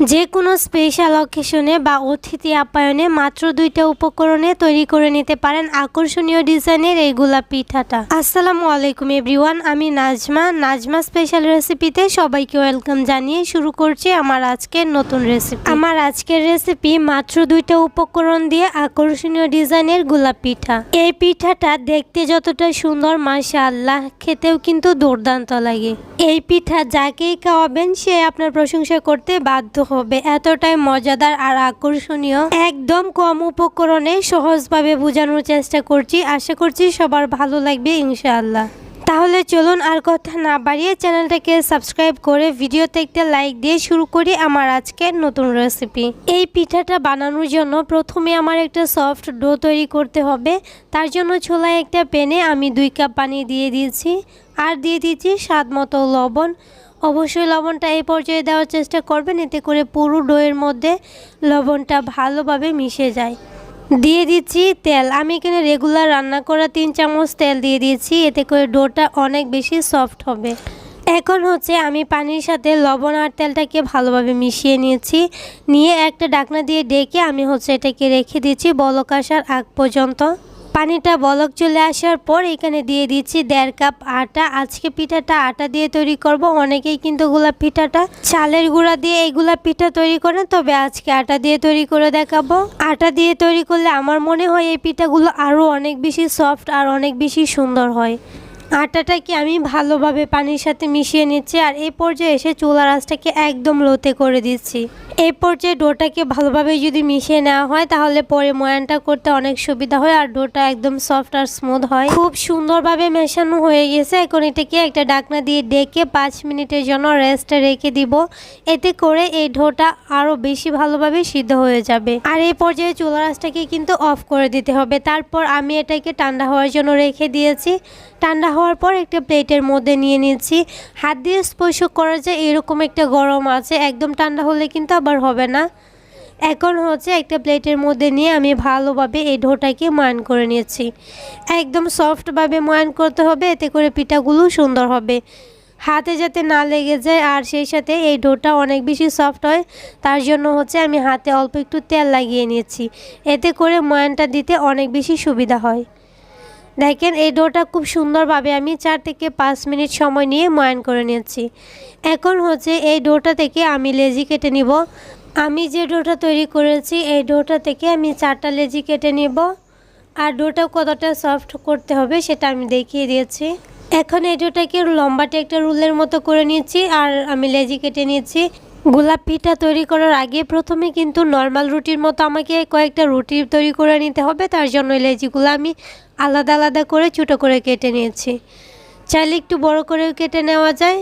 যে কোনো স্পেশাল অকেশনে বা অতিথি আপ্যায়নে মাত্র দুইটা উপকরণে তৈরি করে নিতে পারেন আকর্ষণীয় ডিজাইনের এই গোলাপ পিঠাটা। আসসালামু আলাইকুম এভরিওয়ান, আমি নাজমা। নাজমা স্পেশাল রেসিপিতে সবাইকে ওয়েলকাম জানিয়ে শুরু করছি আমার আজকের নতুন রেসিপি আমার আজকের রেসিপি মাত্র দুইটা উপকরণ দিয়ে আকর্ষণীয় ডিজাইনের গোলাপ পিঠা। এই পিঠাটা দেখতে যতটা সুন্দর মাশা আল্লাহ খেতেও কিন্তু দুর্দান্ত লাগে। এই পিঠা যাকেই খাওয়াবেন, সে আপনার প্রশংসা করতে বাধ্য হবে। এতটাই মজাদার আর আকর্ষণীয়। একদম কম উপকরণে সহজভাবে বোঝানোর চেষ্টা করছি। আশা করছি সবার ভালো লাগবে, ইনশাআল্লাহ। তাহলে চলুন আর কথা না বাড়িয়ে চ্যানেলটাকে সাবস্ক্রাইব করে ভিডিওতে একটা লাইক দিয়ে শুরু করি আমার আজকের নতুন রেসিপি। এই পিঠাটা বানানোর জন্য প্রথমে আমার একটা সফট ডো তৈরি করতে হবে। তার জন্য ছোলায় একটা প্যানে আমি দুই কাপ পানি দিয়ে দিয়েছি। আর দিয়ে দিয়েছি স্বাদ মতো লবণ। অবশ্যই লবণটা এই পর্যায়ে দেওয়ার চেষ্টা করবেন। এতে করে পুরো ডোয়ের মধ্যে লবণটা ভালোভাবে মিশে যায়। দিয়ে দিচ্ছি তেল। আমি এখানে রেগুলার রান্না করা তিন চামচ তেল দিয়ে দিয়েছি। এতে করে ডোটা অনেক বেশি সফট হবে। এখন হচ্ছে আমি পানির সাথে লবণ আর তেলটাকে ভালোভাবে মিশিয়ে নিয়েছি। নিয়ে একটা ডাকনা দিয়ে ডেকে আমি হচ্ছে এটাকে রেখে দিচ্ছি বলক আসার আগ পর্যন্ত। পানিটা বলক চলে আসার পর এখানে দিয়ে দিচ্ছি দেড় কাপ আটা। আজকে পিঠাটা আটা দিয়ে তৈরি করব। অনেকেই কিন্তু গোলাপ পিঠাটা, চালের গুঁড়া দিয়ে এই গোলাপ পিঠা তৈরি করে, তবে আজকে আটা দিয়ে তৈরি করে দেখাবো। আটা দিয়ে তৈরি করলে আমার মনে হয় এই পিঠাগুলো আরও অনেক বেশি সফট আর অনেক বেশি সুন্দর হয়। আটাটাকে আমি ভালোভাবে পানির সাথে মিশিয়ে নিচ্ছি আর এই পর্যায়ে এসে চুলার আঁচটাকে একদম লোতে করে দিচ্ছি। এই পর্যায়ে ডোটাকে ভালোভাবে যদি মিশিয়ে নেওয়া হয়, তাহলে পরে ময়ানটা করতে অনেক সুবিধা হয় আর ডোটা একদম সফট আর স্মুথ হয়। খুব সুন্দরভাবে মেশানো হয়ে গেছে। এখন এটাকে একটা ডাকনা দিয়ে ডেকে পাঁচ মিনিটের জন্য রেস্টে রেখে দিব। এতে করে এই ডোটা আরও বেশি ভালোভাবে সিদ্ধ হয়ে যাবে। আর এই পর্যায়ে চুলার আঁচটাকে কিন্তু অফ করে দিতে হবে। তারপর আমি এটাকে ঠান্ডা হওয়ার জন্য রেখে দিয়েছি। ঠান্ডা হওয়ার পর একটা প্লেটের মধ্যে নিয়ে নিচ্ছি হাত দিয়ে স্পর্শ করা যায় এরকম একটা গরম আছে, একদম ঠান্ডা হলে কিন্তু আবার হবে না। এখন হচ্ছে একটা প্লেটের মধ্যে নিয়ে আমি ভালোভাবে এই ঢোটাকে ময়ান করে নিয়েছি। একদম সফটভাবে ময়ান করতে হবে, এতে করে পিঠাগুলো সুন্দর হবে। হাতে যাতে না লেগে যায়, আর সেই সাথে এই ডোটা অনেক বেশি সফট হয়, তার জন্য হচ্ছে আমি হাতে অল্প একটু তেল লাগিয়ে নিয়েছি। এতে করে ময়ানটা দিতে অনেক বেশি সুবিধা হয়। দেখেন, এই ডোটা খুব সুন্দরভাবে আমি চার থেকে পাঁচ মিনিট সময় নিয়ে ময়ান করে নিয়েছি। এখন হচ্ছে এই ডোটা থেকে আমি লেজি কেটে নিব। আমি যে ডোটা তৈরি করেছি, এই ডোটা থেকে আমি চারটা লেজি কেটে নিব। আর ডোটা কতটা সফট করতে হবে সেটা আমি দেখিয়ে দিয়েছি। এখন এই ডোটাকে লম্বাটে একটা রুলের মতো করে নিয়েছি আর আমি লেজি কেটে নিয়েছি। গোলাপ পিঠা তৈরি করার আগে প্রথমে কিন্তু নর্মাল রুটির মতো আমাকে কয়েকটা রুটি তৈরি করে নিতে হবে, তার জন্য এই লেজিগুলো আমি আলাদা আলাদা করে ছোটো করে কেটে নিয়েছি। চাইলে একটু বড় করেও কেটে নেওয়া যায়।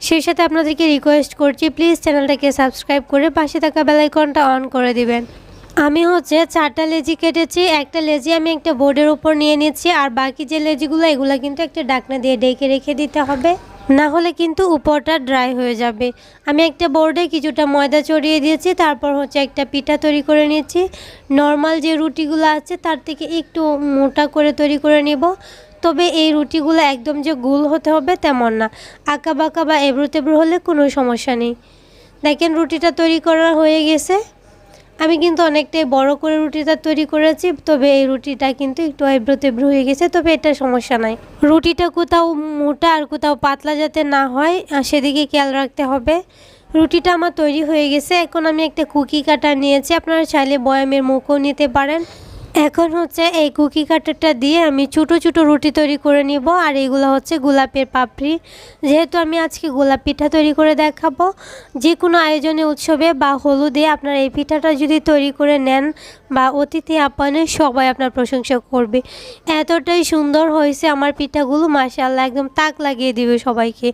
সেই সাথে আপনাদেরকে রিকোয়েস্ট করছি প্লিজ চ্যানেলটাকে সাবস্ক্রাইব করে পাশে থাকা বেলাইকনটা অন করে দিবেন। আমি হচ্ছে চারটা লেজি কেটেছি, একটা লেজি আমি একটা বোর্ডের উপর নিয়ে নিচ্ছি, আর বাকি যে লেজিগুলো, এগুলো কিন্তু একটা ডাকনা দিয়ে ডেকে রেখে দিতে হবে। না হলে কিন্তু উপরটা ড্রাই হয়ে যাবে। আমি একটা বোর্ডে কিছুটা ময়দা চড়িয়ে দিয়েছি, তারপর হচ্ছে একটা পিঠা তৈরি করে নিয়েছি। নর্মাল যে রুটিগুলো আছে, তার থেকে একটু মোটা করে তৈরি করে নেব। তবে এই রুটিগুলো একদম যে গোল হতে হবে তেমন না। আঁকা বাঁকা বা এবড়ো তেবড়ো হলে কোনো সমস্যা নেই। দেখেন রুটিটা তৈরি করা হয়ে গেছে। আমি কিন্তু অনেকটাই বড় করে রুটিটা তৈরি করেছি, তবে এই রুটিটা কিন্তু একটু এব্রো তেব্রো হয়ে গেছে, তবে এটা সমস্যা নাই। রুটিটা কোথাও মোটা আর কোথাও পাতলা যাতে না হয় সেদিকে খেয়াল রাখতে হবে। রুটিটা আমার তৈরি হয়ে গেছে, এখন আমি একটা কুকি কাটা নিয়েছি, আপনারা চাইলে বয়ামের মুখও নিতে পারেন। এখন হচ্ছে এই কুকি কাটারটা দিয়ে আমি ছোটো ছোটো রুটি তৈরি করে নিব, আর এইগুলো হচ্ছে গোলাপের পাপড়ি। যেহেতু আমি আজকে গোলাপ পিঠা তৈরি করে দেখাবো যে কোনো আয়োজনে, উৎসবে বা হলুদে আপনার এই পিঠাটা যদি তৈরি করে নেন বা অতিথি আপ্যায়নে, সবাই আপনার প্রশংসা করবে। এতটাই সুন্দর হয়েছে আমার পিঠাগুলো মাসাল্লাহ একদম তাক লাগিয়ে দিবে সবাইকে।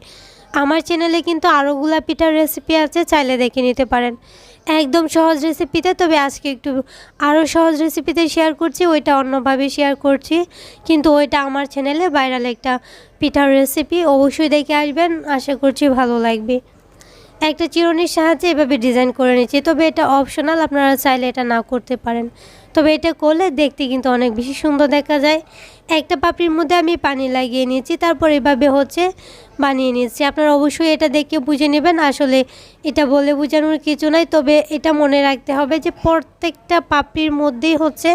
আমার চ্যানেলে কিন্তু আরও গোলাপ পিঠার রেসিপি আছে, চাইলে দেখে নিতে পারেন। একদম সহজ রেসিপিতে, তবে আজকে একটু আরও সহজ রেসিপিতে শেয়ার করছি, ওইটা অন্যভাবে শেয়ার করছি। কিন্তু ওইটা আমার চ্যানেলে ভাইরাল একটা পিঠার রেসিপি অবশ্যই দেখে আসবেন। আশা করছি ভালো লাগবে। একটা চিরুনির সাহায্যে এভাবে ডিজাইন করে নিচ্ছি। তবে এটা অপশনাল আপনারা চাইলে এটা না করতে পারেন। তবে এটা করলে দেখতে কিন্তু অনেক বেশি সুন্দর দেখা যায়। একটা পাপড়ির মধ্যে আমি পানি লাগিয়ে নিয়েছি, তারপর এভাবে হচ্ছে বানিয়ে নিয়েছি। আপনারা অবশ্যই এটা দেখে বুঝে নেবেন। আসলে এটা বলে বোঝানোর কিছু নাই, তবে এটা মনে রাখতে হবে যে প্রত্যেকটা পাপড়ির মধ্যেই হচ্ছে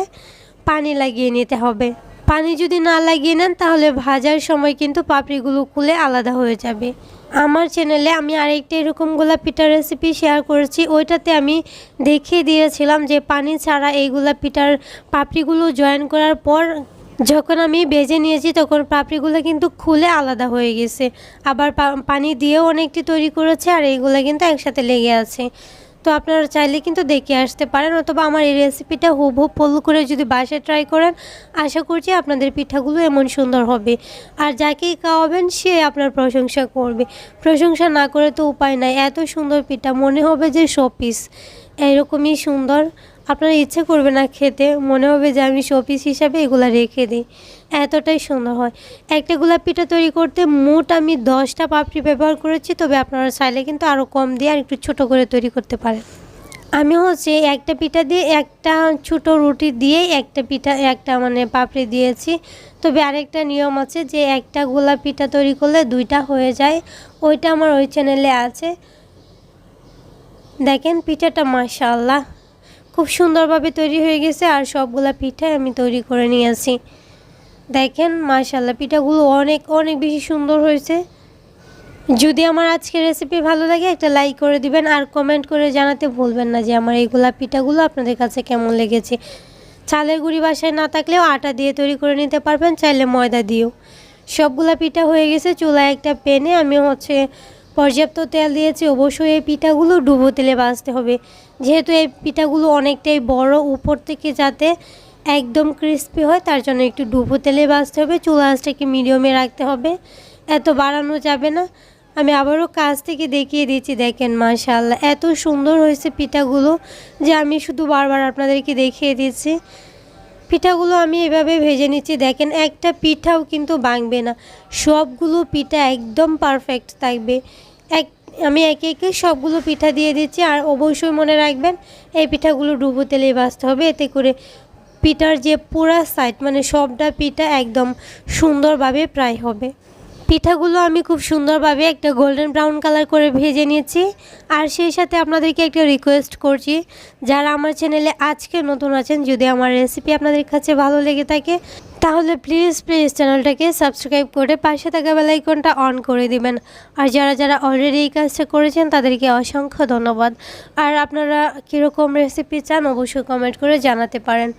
পানি লাগিয়ে নিতে হবে। পানি যদি না লাগিয়ে নেন, তাহলে ভাজার সময় কিন্তু পাপড়িগুলো খুলে আলাদা হয়ে যাবে। আমার চ্যানেলে আমি আরেকটা এরকম গোলাপ রেসিপি শেয়ার করেছি। ওইটাতে আমি দেখিয়ে দিয়েছিলাম যে পানি ছাড়া এই গোলাপ পিঠার পাপড়িগুলো জয়েন করার পর যখন আমি বেজে নিয়েছি তখন পাপড়িগুলো কিন্তু খুলে আলাদা হয়ে গেছে। আবার পানি দিয়েও অনেকটি তৈরি করেছে আর এইগুলো কিন্তু একসাথে লেগে আছে। তো আপনারা চাইলে কিন্তু দেখে আসতে পারেন অথবা আমার এই রেসিপিটা হুবহু ফলো করে যদি বাসায় ট্রাই করেন, আশা করছি আপনাদের পিঠাগুলো এমন সুন্দর হবে। আর যাকেই খাওয়াবেন, সে আপনার প্রশংসা করবে। প্রশংসা না করে তো উপায় নাই, এত সুন্দর পিঠা, মনে হবে যে শপিস এরকমই সুন্দর। আপনার ইচ্ছে করবে না খেতে, মনে হবে যে আমি শপিস হিসাবে এগুলা রেখে দিই। এতটাই সুন্দর হয়। একটা গোলাপ পিঠা তৈরি করতে মোট আমি দশটা পাপড়ি ব্যবহার করেছি, তবে আপনারা চাইলে কিন্তু আরও কম দিয়ে আর একটু ছোটো করে তৈরি করতে পারেন। আমি হচ্ছে একটা পিঠা দিয়ে একটা ছোট রুটি দিয়ে একটা পিঠা, একটা মানে পাপড়ি দিয়েছি। তবে আরেকটা নিয়ম আছে যে একটা গোলাপ পিঠা তৈরি করলে দুইটা হয়ে যায়। ওইটা আমার ওই চ্যানেলে আছে। দেখেন পিঠাটা মাশাআল্লাহ। খুব সুন্দরভাবে তৈরি হয়ে গেছে আর সবগুলা পিঠাই আমি তৈরি করে নিয়েছি। দেখেন, মাশাআল্লাহ, পিঠাগুলো অনেক অনেক বেশি সুন্দর হয়েছে। যদি আমার আজকের রেসিপি ভালো লাগে, একটা লাইক করে দিবেন আর কমেন্ট করে জানাতে ভুলবেন না যে আমার এই গোলাপ পিঠাগুলো আপনাদের কাছে কেমন লেগেছে। চালের গুঁড়ি বাসায় না থাকলেও আটা দিয়ে তৈরি করে নিতে পারবেন, চাইলে ময়দা দিয়েও। সবগুলা পিঠা হয়ে গেছে, চুলায় একটা পেনে আমি হচ্ছে পর্যাপ্ত তেল দিয়েছি, অবশ্যই এই পিঠাগুলো ডুবো তেলে ভাজতে হবে। যেহেতু এই পিঠাগুলো অনেকটাই বড় উপর থেকে যাতে একদম ক্রিস্পি হয়, তার জন্য একটু ডুবো তেলে ভাজতে হবে। চুলা আঁচটাকে মিডিয়ামে রাখতে হবে। এত বাড়ানো যাবে না। আমি আবারও কাছ থেকে দেখিয়ে দিচ্ছি, দেখেন মাশাআল্লাহ, এত সুন্দর হয়েছে পিঠাগুলো যে আমি শুধু বারবার আপনাদেরকে দেখিয়ে দিচ্ছি। পিঠাগুলো আমি এভাবে ভেজে নিচ্ছি। দেখেন, একটা পিঠাও কিন্তু ভাঙবে না। সবগুলো পিঠা একদম পারফেক্ট থাকবে। এক, আমি একে একে সবগুলো পিঠা দিয়ে দিচ্ছি। আর অবশ্যই মনে রাখবেন, এই পিঠাগুলো ডুবো তেলে ভাজতে হবে। এতে করে পিঠার যে পুরা সাইড মানে সবটা পিঠা একদম সুন্দরভাবে প্রায় হবে। পিঠাগুলো আমি খুব সুন্দরভাবে একটা গোল্ডেন ব্রাউন কালার করে ভেজে নিয়েছি। আর সেই সাথে আপনাদেরকে একটা রিকোয়েস্ট করছি, যারা আমার চ্যানেলে আজকে নতুন আছেন, যদি আমার রেসিপি আপনাদের কাছে ভালো লেগে থাকে, তাহলে প্লিজ প্লিজ চ্যানেলটাকে সাবস্ক্রাইব করে পাশে থাকা বেলাইকনটা অন করে দিবেন। আর যারা যারা অলরেডি এই কাজটা করেছেন, তাদেরকে অসংখ্য ধন্যবাদ। আর আপনারা কীরকম রেসিপি চান, অবশ্যই কমেন্ট করে জানাতে পারেন।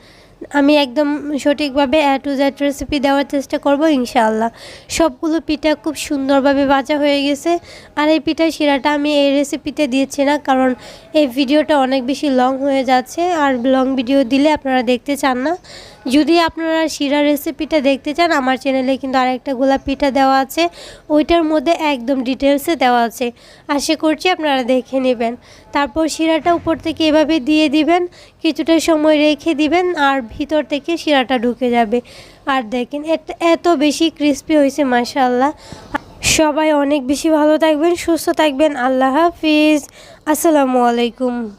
আমি একদম সঠিকভাবে অ্যা টু জ্যাড রেসিপি দেওয়ার চেষ্টা করব, ইনশাআল্লাহ। সবগুলো পিঠা খুব সুন্দরভাবে ভাজা হয়ে গেছে। আর এই পিঠার শিরাটা আমি এই রেসিপিতে দিয়েছি না, কারণ এই ভিডিওটা অনেক বেশি লং হয়ে যাচ্ছে। আর লং ভিডিও দিলে আপনারা দেখতে চান না। যদি আপনারা শিরা রেসিপিটা দেখতে চান, আমার চ্যানেলে কিন্তু আরেকটা গোলাপ পিঠা দেওয়া আছে। ওইটার মধ্যে একদম ডিটেলসে দেওয়া আছে। আশা করছি আপনারা দেখে নেবেন। তারপর শিরাটা উপর থেকে এভাবে দিয়ে দিবেন, কিছুটা সময় রেখে দিবেন, আর ভিতর থেকে শিরাটা ঢুকে যাবে। আর দেখেন, এত- বেশি ক্রিস্পি হয়েছে, মাশাআল্লাহ। সবাই অনেক বেশি ভালো থাকবেন, সুস্থ থাকবেন। আল্লাহ হাফিজ। আসসালামু আলাইকুম।